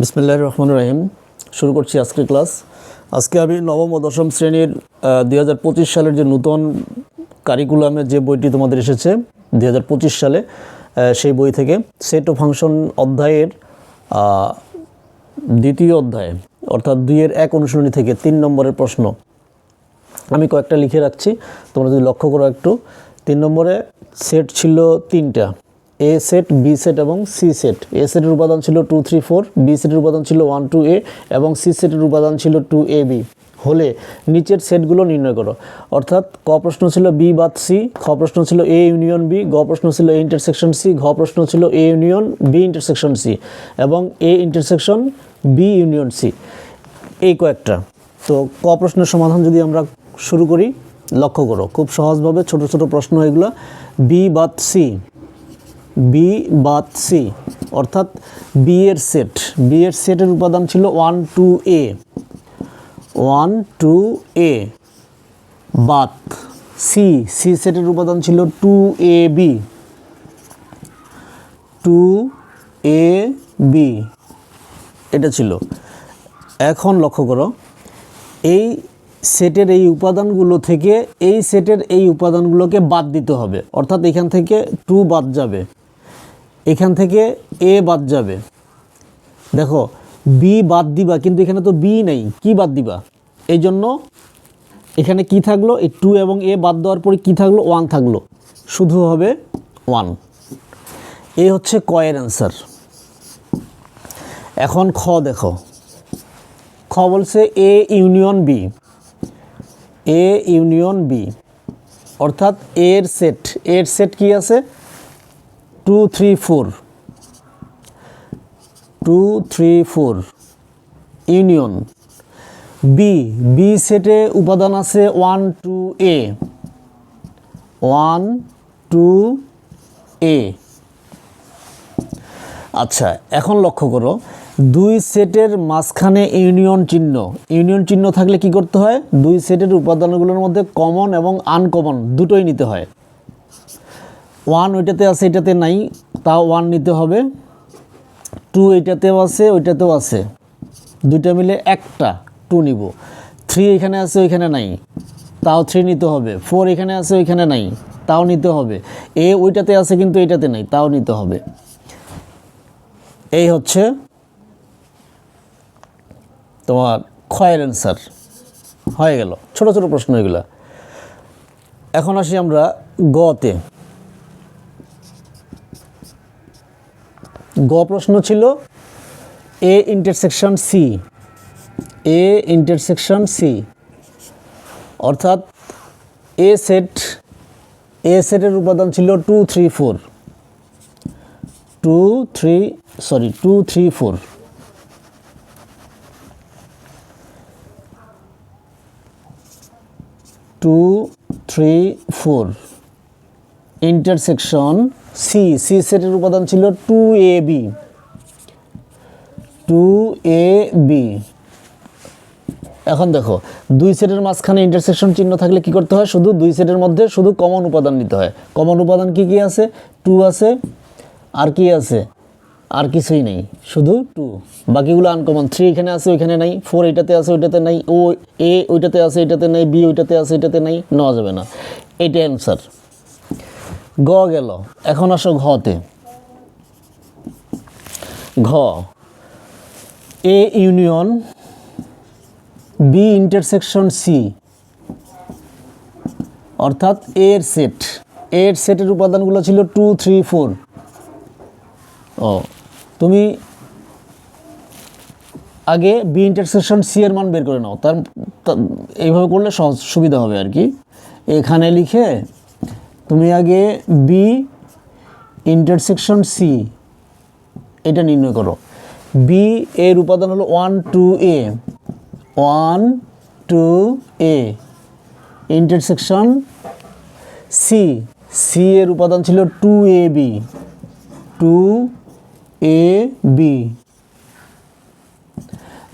বিসমিল্লাহ রহমান রহিম। শুরু করছি আজকের ক্লাস। আজকে আমি নবম ও দশম শ্রেণির দুই হাজার পঁচিশ সালের যে নূতন কারিকুলামে যে বইটি তোমাদের এসেছে, দুই হাজার পঁচিশ সালে সেই বই থেকে সেট ও ফাংশন অধ্যায়ের দ্বিতীয় অধ্যায়, অর্থাৎ দুইয়ের এক অনুশীলনী থেকে তিন নম্বরের প্রশ্ন। আমি কয়েকটা লিখে রাখছি, তোমরা যদি লক্ষ্য করো একটু। তিন নম্বরে সেট ছিল তিনটা। এ সেট বি সেট এবং সি সেট এ সেটের উপাদান ছিল টু থ্রি ফোর বি সেটের উপাদান ছিল ওয়ান টু এ এবং সি সেটের উপাদান ছিল টু এ বি হলে নিচের সেটগুলো নির্ণয় করো। অর্থাৎ ক প্রশ্ন ছিল বি বাদ সি খ প্রশ্ন ছিল এ ইউনিয়ন বি গ প্রশ্ন ছিল এ ইন্টারসেকশন সি ঘ প্রশ্ন ছিল A union B intersection C এবং A intersection B union C এই কয়েকটা। তো ক প্রশ্নের সমাধান যদি আমরা শুরু করি, লক্ষ্য করো। খুব সহজভাবে ছোট ছোট প্রশ্ন এগুলো। বি বাদ সি বি বাদ সি অর্থাৎ বি এর সেট বি এর সেটের উপাদান ছিল one two A one two A বাদ সি সি সেটের উপাদান ছিল two A B two A B এটা ছিল। এখন লক্ষ্য করো, এই সেটের এই উপাদানগুলো থেকে এই সেটের এই উপাদানগুলোকে বাদ দিতে হবে। অর্থাৎ এখান থেকে টু বাদ যাবে। এখান থেকে এ বাদ যাবে। দেখো বি বাদ দিবা, কিন্তু এখানে তো বি নেই। কি বাদ দিবা? এই জন্য এখানে কি থাকল? এই টু এবং এ বাদ দেওয়ার পরে কি থাকল? ওয়ান থাকল। শুধু হবে ওয়ান এই হচ্ছে কয়ের অ্যান্সার এখন খ দেখো। খ বলছে A union B A union B অর্থাৎ এর সেট এর সেট কি আছে? Two three four two three four union B B সেটে উপাদান আছে one two A one two A আচ্ছা এখন লক্ষ্য করো, দুই সেটের মাঝখানে ইউনিয়ন চিহ্ন। ইউনিয়ন চিহ্ন থাকলে কি করতে হয়? দুই সেটের উপাদানগুলোর মধ্যে কমন এবং আনকমন দুটোই নিতে হয়। ওয়ান ওইটাতে আছে, এটাতে নাই, তাও ওয়ান নিতে হবে। টু এটাতেও আছে, ওইটাতেও আছে। দুইটা মিলে একটা, টু নিব। থ্রি এখানে আছে, ওইখানে নাই। তাও থ্রি নিতে হবে। ফোর এখানে আছে, ওইখানে নাই। তাও নিতে হবে। এ ওইটাতে আছে, কিন্তু এটাতে নাই, তাও নিতে হবে। এই হচ্ছে তোমার ক্ষয়ের অ্যান্সার হয়ে গেল। ছোট ছোট প্রশ্ন এগুলা। এখন আসি আমরা গতে। গ প্রশ্ন ছিল A intersection C A intersection C অর্থাৎ এ সেট এ সেটের উপাদান ছিল two three four two three sorry two three four two three four intersection C C সেটের উপাদান ছিল two A B two A B এখন দেখো, দুই সেটের মাঝখানে ইন্টারসেকশন চিহ্ন থাকলে কি করতে হয়? শুধু দুই সেটের মধ্যে শুধু কমন উপাদান নিতে হয়। কমন উপাদান কি কি আছে? টু আছে, আর কি আছে? আর কিছুই নেই, শুধু টু বাকিগুলো আনকমন থ্রি এখানে আছে, ওইখানে নাই। ফোর এটাতে আছে, ওইটাতে নাই। ও এ ওইটাতে আছে, এটাতে নাই। বি ওইটাতে আছে, এটাতে নাই। নেওয়া যাবে না। এইটা অ্যান্সার গ গেল। এখন আসো ঘতে। ঘ। A union, B intersection, C. অর্থাৎ এর সেট। এর সেটের উপাদানগুলো ছিল টু, থ্রি, ফোর। ও, তুমি আগে বি ইন্টারসেকশন, সি এর মান বের করে নাও। তার এইভাবে করলে সহজ সুবিধা হবে আর কি। এখানে লিখে তুমি আগে বি ইন্টারসেকশন সি এটা নির্ণয় করো। বি এর উপাদান হলো one two A one two A intersection C C এর উপাদান ছিল two A B two A B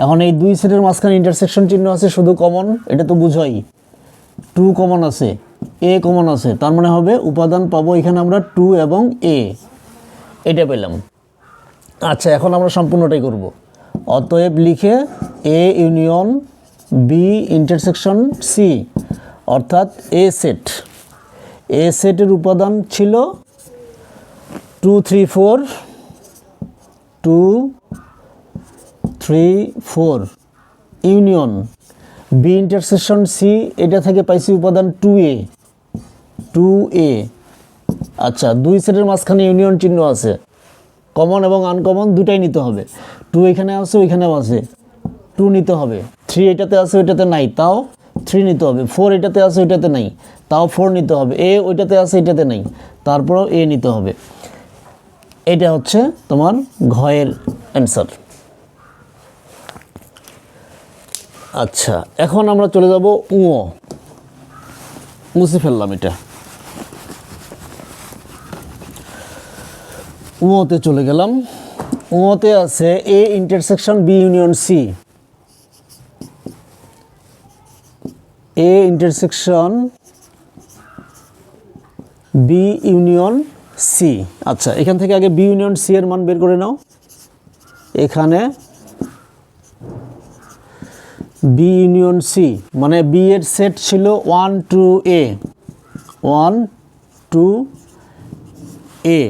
এখন এই দুই সেটের মাঝখানে ইন্টারসেকশন চিহ্ন আছে, শুধু কমন এটা তো বুঝাই। টু কমন আছে। এ কমন আছে, তার মানে হবে উপাদান পাবো এখানে আমরা টু এবং এ এটা পেলাম। আচ্ছা এখন আমরা সম্পূর্ণটাই করব। অতএব লিখে A union B intersection C অর্থাৎ এ সেট এ সেটের উপাদান ছিল two three four two three four union B intersection C এটা থেকে পাইছি উপাদান টু এ টু এ আচ্ছা দুই সেটের মাঝখানে ইউনিয়ন চিহ্ন আছে। কমন এবং আনকমন দুটাই নিতে হবে। টু এখানে আছে, ওইখানেও আছে। টু নিতে হবে। থ্রি এটাতে আছে, ওইটাতে নাই। তাও থ্রি নিতে হবে। ফোর এটাতে আছে, ওইটাতে নাই। তাও ফোর নিতে হবে। এ ওইটাতে আছে এটাতে নাই। তারপরেও এ নিতে হবে। এটা হচ্ছে তোমার ঘয়ের অ্যান্সার আচ্ছা এখন আমরা চলে যাব উঁ মুছে ফেললাম এটা। উঁতে চলে গেলাম। উঁতে আছে A intersection B union C A intersection B union C আচ্ছা এখান থেকে আগে বি ইউনিয়ন সি এর মান বের করে নাও। এখানে বি ইউনিয়ন সি মানে বি এর সেট ছিল one two A one two A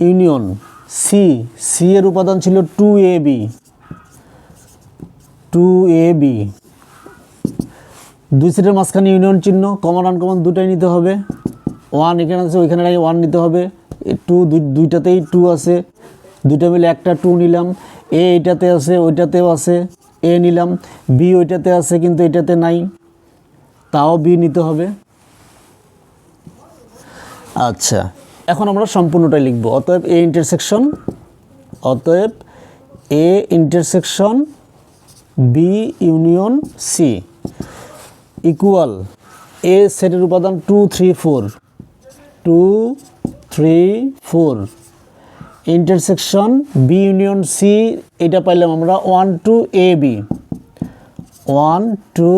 union C C এর উপাদান ছিল two A B two A B দুই সেটের মাঝখানে ইউনিয়ন চিহ্ন কমন আনকমন দুটাই নিতে হবে। ওয়ান এখানে আছে, ওইখানে ওয়ান নিতে হবে। টু দুইটাতেই টু আছে। দুইটা মিলে একটা টু নিলাম। এ এইটাতে আছে, ওইটাতেও আছে, এ নিলাম, বি ওইটাতে আছে কিন্তু এটাতে নাই, তাও বি নিতে হবে। আচ্ছা এখন আমরা সম্পূর্ণটাই লিখব। অতএব এ ইন্টারসেকশন অতএব A intersection B union C equal A সেটের উপাদান two three four two three four intersection B union C এটা পাইলাম আমরা one two A B one two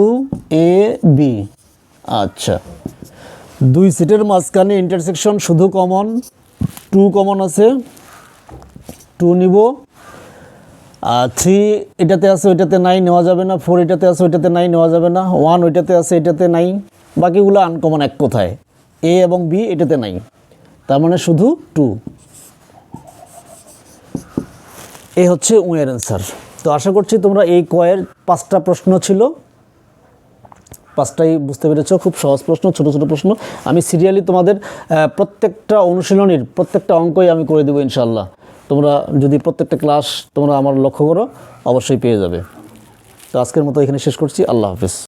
A B আচ্ছা। দুই সেটের মাঝখানে ইন্টারসেকশন শুধু কমন টু কমন আছে। টু নিব। আর থ্রি এটাতে আছে, ওইটাতে নাই নেওয়া যাবে না। ফোর এটাতে আছে, ওইটাতে নাই নেওয়া যাবে না। ওয়ান ওইটাতে আছে, এটাতে নাই বাকিগুলো আনকমন এক কোথায়? এ এবং বি এটাতে নাই তার মানে শুধু টু এই হচ্ছে উয়ের অ্যান্সার তো আশা করছি তোমরা এই কয়ের পাঁচটা প্রশ্ন ছিল। পাঁচটাই বুঝতে পেরেছ, খুব সহজ প্রশ্ন, ছোট ছোট প্রশ্ন। আমি সিরিয়ালি তোমাদের প্রত্যেকটা অনুশীলনীর প্রত্যেকটা অঙ্কই আমি করে দেবো ইনশাল্লাহ তোমরা যদি প্রত্যেকটা ক্লাস তোমরা আমার লক্ষ্য করো, অবশ্যই পেয়ে যাবে। তো আজকের মতো এখানে শেষ করছি। আল্লাহ হাফিজ।